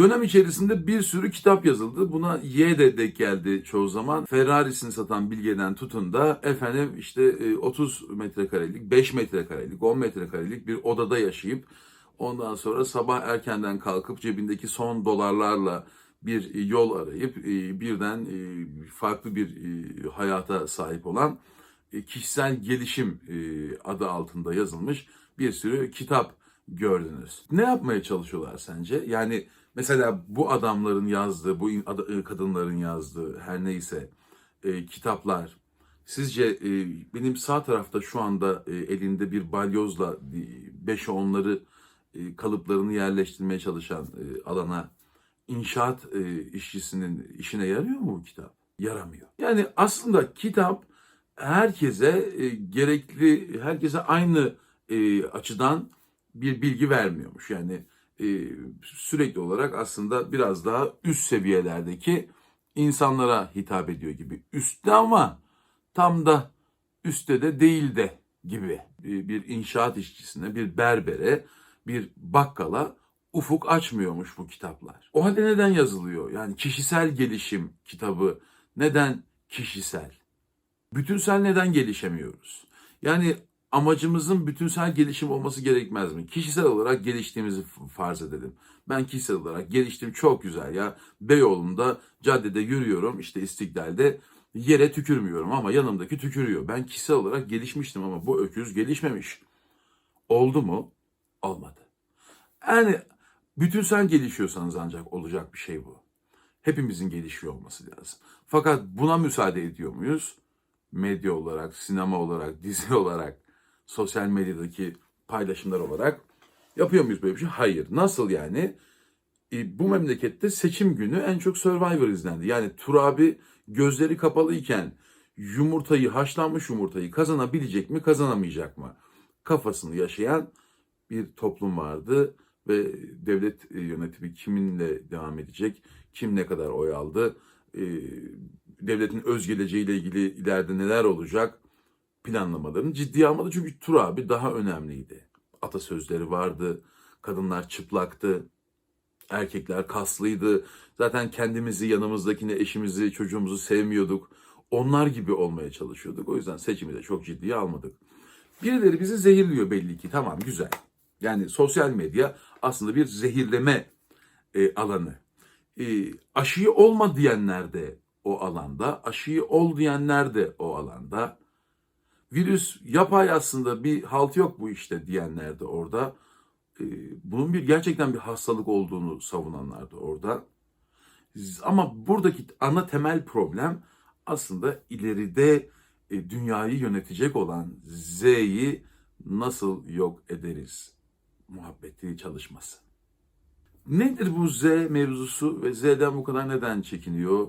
Dönem içerisinde bir sürü kitap yazıldı. Buna Y de denk geldi çoğu zaman. Ferrari'sini satan Bilge'den tutun da efendim işte e, 30 metrekarelik, 5 metrekarelik, 10 metrekarelik bir odada yaşayıp ondan sonra sabah erkenden kalkıp cebindeki son dolarlarla bir yol arayıp e, birden e, farklı bir e, hayata sahip olan e, kişisel gelişim e, adı altında yazılmış bir sürü kitap gördünüz. Ne yapmaya çalışıyorlar sence? Yani mesela bu adamların yazdığı, bu e, kadınların yazdığı her neyse e, kitaplar sizce e, benim sağ tarafta şu anda e, elinde bir balyozla 5'e onları e, kalıplarını yerleştirmeye çalışan e, alana inşaat e, işçisinin işine yarıyor mu bu kitap? Yaramıyor. Yani aslında kitap herkese e, gerekli, herkese aynı e, açıdan bir bilgi vermiyormuş. Yani sürekli olarak aslında biraz daha üst seviyelerdeki insanlara hitap ediyor gibi. Üstte ama tam da üstte de değil de gibi bir inşaat işçisine, bir berbere, bir bakkala ufuk açmıyormuş bu kitaplar. O halde neden yazılıyor? Yani kişisel gelişim kitabı neden kişisel? Bütünsel neden gelişemiyoruz? Yani amacımızın bütünsel gelişim olması gerekmez mi? Kişisel olarak geliştiğimizi farz edelim. Ben kişisel olarak geliştim çok güzel ya. Beyoğlu'nda caddede yürüyorum işte İstiklal'de yere tükürmüyorum ama yanımdaki tükürüyor. Ben kişisel olarak gelişmiştim ama bu öküz gelişmemiş. Oldu mu? Olmadı. Yani bütünsel gelişiyorsanız ancak olacak bir şey bu. Hepimizin gelişiyor olması lazım. Fakat buna müsaade ediyor muyuz? Medya olarak, sinema olarak, dizi olarak, sosyal medyadaki paylaşımlar olarak yapıyor muyuz böyle bir şey? Hayır. Nasıl yani? E, bu memlekette seçim günü en çok Survivor izlendi. Yani Turabi gözleri kapalıyken yumurtayı, haşlanmış yumurtayı kazanabilecek mi, kazanamayacak mı? Kafasını yaşayan bir toplum vardı ve devlet e, yönetimi kiminle devam edecek, kim ne kadar oy aldı, e, devletin öz geleceğiyle ilgili ileride neler olacak planlamalarını ciddiye almadı. Çünkü Tur abi daha önemliydi. Atasözleri vardı, kadınlar çıplaktı, erkekler kaslıydı. Zaten kendimizi, yanımızdakini, eşimizi, çocuğumuzu sevmiyorduk. Onlar gibi olmaya çalışıyorduk. O yüzden seçimi de çok ciddiye almadık. Birileri bizi zehirliyor belli ki. Tamam güzel. Yani sosyal medya aslında bir zehirleme e, alanı. E, aşıyı olma diyenler de o alanda, aşıyı ol diyenler de o alanda. Virüs yapay aslında bir halt yok bu işte diyenler de orada. E, bunun bir gerçekten bir hastalık olduğunu savunanlar da orada. Ama buradaki ana temel problem aslında ileride e, dünyayı yönetecek olan Z'yi nasıl yok ederiz muhabbeti çalışması. Nedir bu Z mevzusu ve Z'den bu kadar neden çekiniyor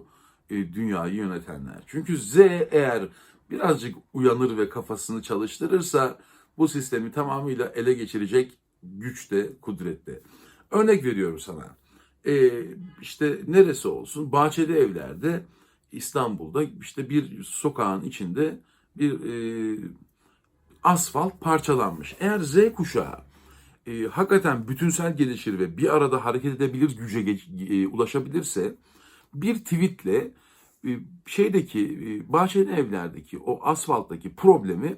e, dünyayı yönetenler? Çünkü Z eğer birazcık uyanır ve kafasını çalıştırırsa bu sistemi tamamıyla ele geçirecek güçte, kudrette. Örnek veriyorum sana. E, işte neresi olsun? Bahçeli evlerde İstanbul'da işte bir sokağın içinde bir e, asfalt parçalanmış. Eğer Z kuşağı e, hakikaten bütünsel gelişir ve bir arada hareket edebilir güce geç- e, ulaşabilirse bir tweetle şeydeki e, Bahçeli evlerdeki o asfalttaki problemi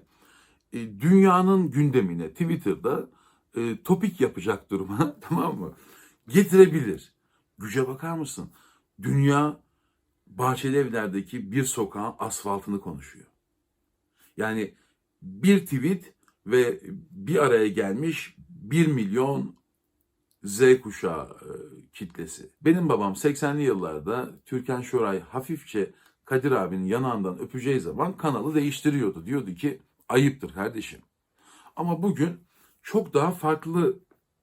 e, dünyanın gündemine Twitter'da e, topik yapacak duruma tamam mı? Getirebilir. Güce bakar mısın? Dünya Bahçeli evlerdeki bir sokağın asfaltını konuşuyor. Yani bir tweet ve bir araya gelmiş 1 milyon Z kuşağı e, kitlesi. Benim babam 80'li yıllarda Türkan Şoray hafifçe Kadir abinin yanağından öpeceği zaman kanalı değiştiriyordu. Diyordu ki ayıptır kardeşim. Ama bugün çok daha farklı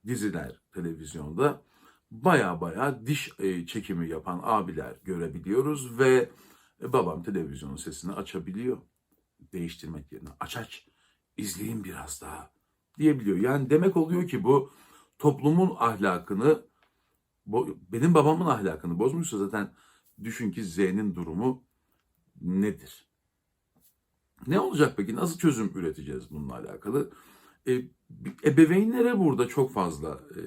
diziler televizyonda baya baya diş e, çekimi yapan abiler görebiliyoruz ve e, babam televizyonun sesini açabiliyor. Değiştirmek yerine aç aç izleyin biraz daha diyebiliyor. Yani demek oluyor ki bu toplumun ahlakını benim babamın ahlakını bozmuşsa zaten düşün ki Z'nin durumu nedir? Ne olacak peki? Nasıl çözüm üreteceğiz bununla alakalı? E, ebeveynlere burada çok fazla e,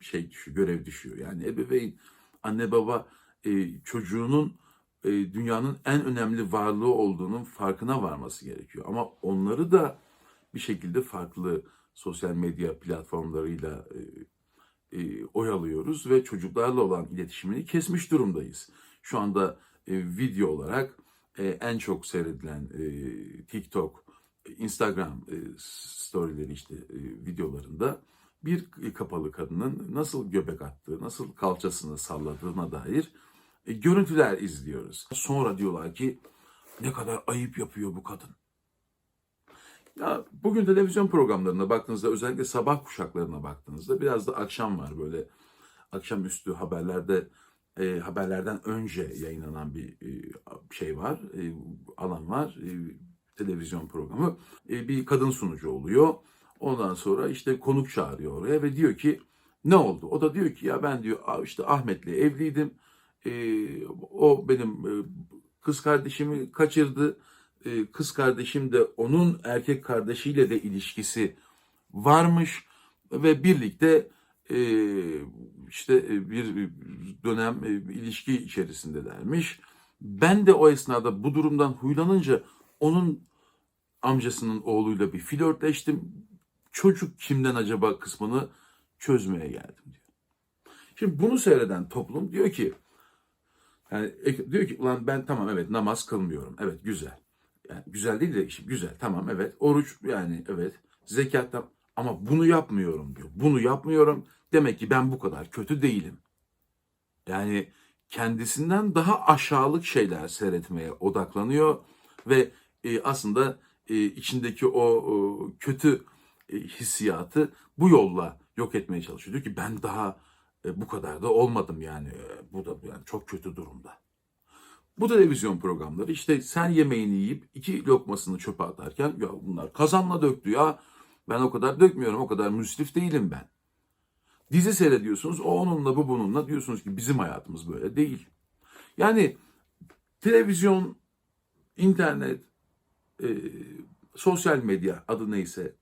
şey düşüyor, görev düşüyor. Yani ebeveyn, anne baba e, çocuğunun e, dünyanın en önemli varlığı olduğunun farkına varması gerekiyor. Ama onları da bir şekilde farklı sosyal medya platformlarıyla e, e, oyalıyoruz ve çocuklarla olan iletişimini kesmiş durumdayız. Şu anda e, video olarak e, en çok seyredilen e, TikTok, Instagram e, storyleri işte e, videolarında bir kapalı kadının nasıl göbek attığı, nasıl kalçasını salladığına dair e, görüntüler izliyoruz. Sonra diyorlar ki ne kadar ayıp yapıyor bu kadın. Ya bugün televizyon programlarına baktığınızda özellikle sabah kuşaklarına baktığınızda biraz da akşam var böyle akşamüstü haberlerde e, haberlerden önce yayınlanan bir e, şey var, e, alan var, e, televizyon programı. E, bir kadın sunucu oluyor. Ondan sonra işte konuk çağırıyor oraya ve diyor ki ne oldu? O da diyor ki ya ben diyor "Aa, işte Ahmet'le evliydim. E, o benim e, kız kardeşimi kaçırdı. E, kız kardeşim de onun erkek kardeşiyle de ilişkisi varmış ve birlikte e, işte e, bir dönem ilişki içerisindelermiş. Ben de o esnada bu durumdan huylanınca onun amcasının oğluyla bir flörtleştim. Çocuk kimden acaba kısmını çözmeye geldim diyor. Şimdi bunu seyreden toplum diyor ki yani diyor ki ulan ben tamam evet namaz kılmıyorum. Evet güzel. Yani güzel değil de işim güzel. Tamam evet. Oruç yani evet. Zekat da ama bunu yapmıyorum diyor. Bunu yapmıyorum. Demek ki ben bu kadar kötü değilim. Yani kendisinden daha aşağılık şeyler seyretmeye odaklanıyor ve e, aslında e, içindeki o, o kötü e, hissiyatı bu yolla yok etmeye çalışıyor. Diyor ki ben daha e, bu kadar da olmadım yani. E, bu da yani çok kötü durumda. Bu televizyon programları işte sen yemeğini yiyip iki lokmasını çöpe atarken ya bunlar kazanla döktü ya ben o kadar dökmüyorum o kadar müsrif değilim ben. Dizi seyrediyorsunuz o onunla bu bununla diyorsunuz ki bizim hayatımız böyle değil. Yani televizyon, internet, e, sosyal medya adı neyse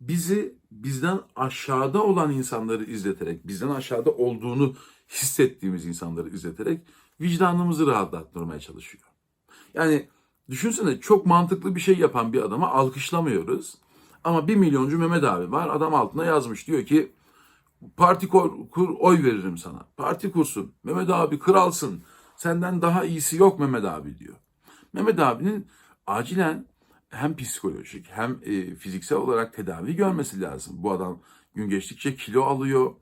bizi bizden aşağıda olan insanları izleterek, bizden aşağıda olduğunu hissettiğimiz insanları izleterek vicdanımızı rahatlattırmaya çalışıyor. Yani düşünsene çok mantıklı bir şey yapan bir adama alkışlamıyoruz. Ama bir milyoncu Mehmet abi var. Adam altına yazmış diyor ki parti kur, kur oy veririm sana. Parti kursun. Mehmet abi kralsın. Senden daha iyisi yok Mehmet abi diyor. Mehmet abinin acilen hem psikolojik hem e, fiziksel olarak tedavi görmesi lazım. Bu adam gün geçtikçe kilo alıyor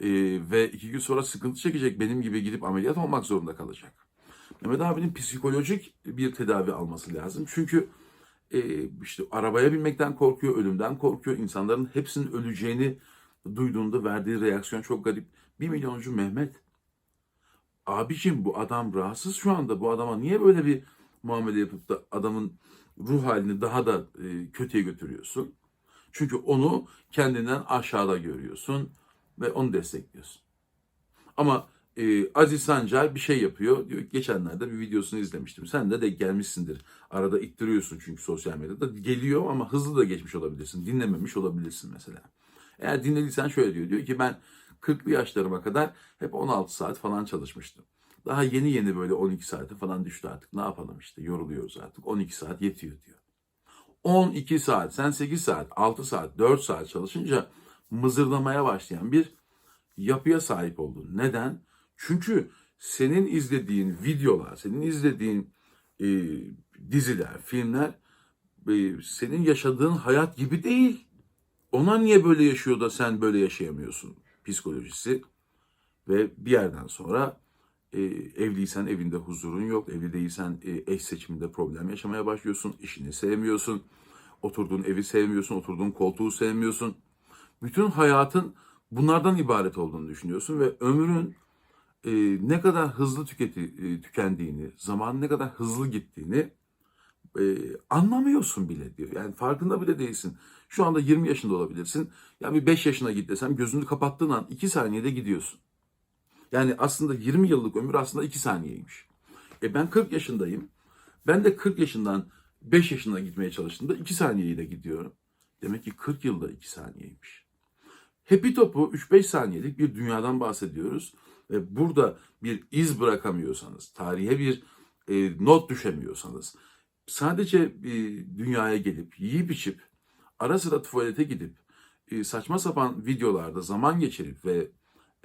e, ve iki gün sonra sıkıntı çekecek. Benim gibi gidip ameliyat olmak zorunda kalacak. Mehmet abinin psikolojik bir tedavi alması lazım. Çünkü e, işte arabaya binmekten korkuyor, ölümden korkuyor. İnsanların hepsinin öleceğini duyduğunda verdiği reaksiyon çok garip. Bir milyoncu Mehmet. Abicim bu adam rahatsız şu anda. Bu adama niye böyle bir muamele yapıp da adamın ruh halini daha da e, kötüye götürüyorsun? Çünkü onu kendinden aşağıda görüyorsun ve onu destekliyorsun. Ama e, Aziz Sancar bir şey yapıyor. Diyor, geçenlerde bir videosunu izlemiştim. Sen de de gelmişsindir. Arada ittiriyorsun çünkü sosyal medyada. Geliyor ama hızlı da geçmiş olabilirsin. Dinlememiş olabilirsin mesela. Eğer dinlediysen şöyle diyor. Diyor ki ben 40'lı yaşlarıma kadar hep 16 saat falan çalışmıştım. Daha yeni yeni böyle 12 saate falan düştü artık. Ne yapalım işte yoruluyoruz artık. 12 saat yetiyor diyor. 12 saat, sen 8 saat, 6 saat, 4 saat çalışınca mızırdamaya başlayan bir yapıya sahip oldun. Neden? Çünkü senin izlediğin videolar, senin izlediğin e, diziler, filmler e, senin yaşadığın hayat gibi değil. Ona niye böyle yaşıyor da sen böyle yaşayamıyorsun psikolojisi ve bir yerden sonra e, evliysen evinde huzurun yok, evli değilsen e, eş seçiminde problem yaşamaya başlıyorsun, işini sevmiyorsun, oturduğun evi sevmiyorsun, oturduğun koltuğu sevmiyorsun. Bütün hayatın bunlardan ibaret olduğunu düşünüyorsun ve ömrün e, ne kadar hızlı tüketi, e, tükendiğini, zamanın ne kadar hızlı gittiğini e, anlamıyorsun bile diyor. Yani farkında bile değilsin. Şu anda 20 yaşında olabilirsin. Ya bir 5 yaşına git desem gözünü kapattığın an 2 saniyede gidiyorsun. Yani aslında 20 yıllık ömür aslında 2 saniyeymiş. E ben 40 yaşındayım. Ben de 40 yaşından 5 yaşına gitmeye çalıştığımda 2 saniyeyi de gidiyorum. Demek ki 40 yılda 2 saniyeymiş. Happy Top'u 3-5 saniyelik bir dünyadan bahsediyoruz. Ve burada bir iz bırakamıyorsanız, tarihe bir e, not düşemiyorsanız, sadece e, dünyaya gelip, yiyip içip, ara sıra tuvalete gidip, e, saçma sapan videolarda zaman geçirip ve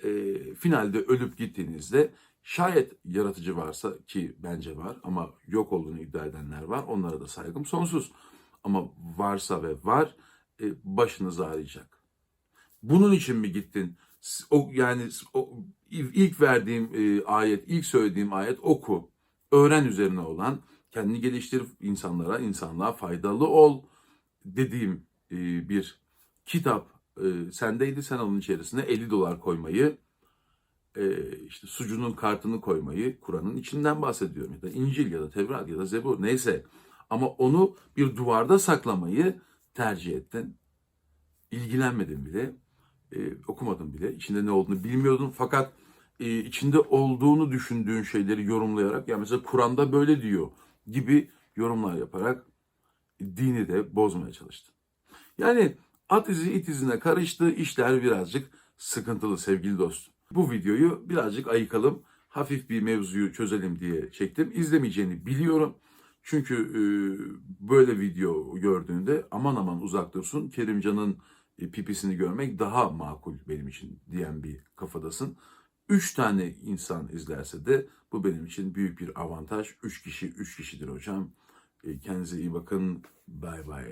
e, finalde ölüp gittiğinizde şayet yaratıcı varsa ki bence var ama yok olduğunu iddia edenler var. Onlara da saygım sonsuz. Ama varsa ve var e, başınız ağrıyacak. Bunun için mi gittin? O yani o il- ilk verdiğim e, ayet, ilk söylediğim ayet oku. Öğren üzerine olan, kendini geliştir insanlara, insanlığa faydalı ol dediğim e, bir kitap e, sendeydi. Sen onun içerisine 50 dolar koymayı, e, işte sucunun kartını koymayı, Kur'an'ın içinden bahsediyorum. Ya da İncil ya da Tevrat ya da Zebur neyse. Ama onu bir duvarda saklamayı tercih ettin. İlgilenmedin bile, e, okumadın bile. İçinde ne olduğunu bilmiyordun. Fakat e, içinde olduğunu düşündüğün şeyleri yorumlayarak, yani mesela Kur'an'da böyle diyor gibi yorumlar yaparak dini de bozmaya çalıştın. Yani at izi it izine karıştı, işler birazcık sıkıntılı sevgili dostum. Bu videoyu birazcık ayıkalım, hafif bir mevzuyu çözelim diye çektim. İzlemeyeceğini biliyorum. Çünkü e, böyle video gördüğünde aman aman uzak dursun. Kerimcan'ın pipisini görmek daha makul benim için diyen bir kafadasın. Üç tane insan izlerse de bu benim için büyük bir avantaj. Üç kişi, üç kişidir hocam. E, Kendinize iyi bakın. Bay bay.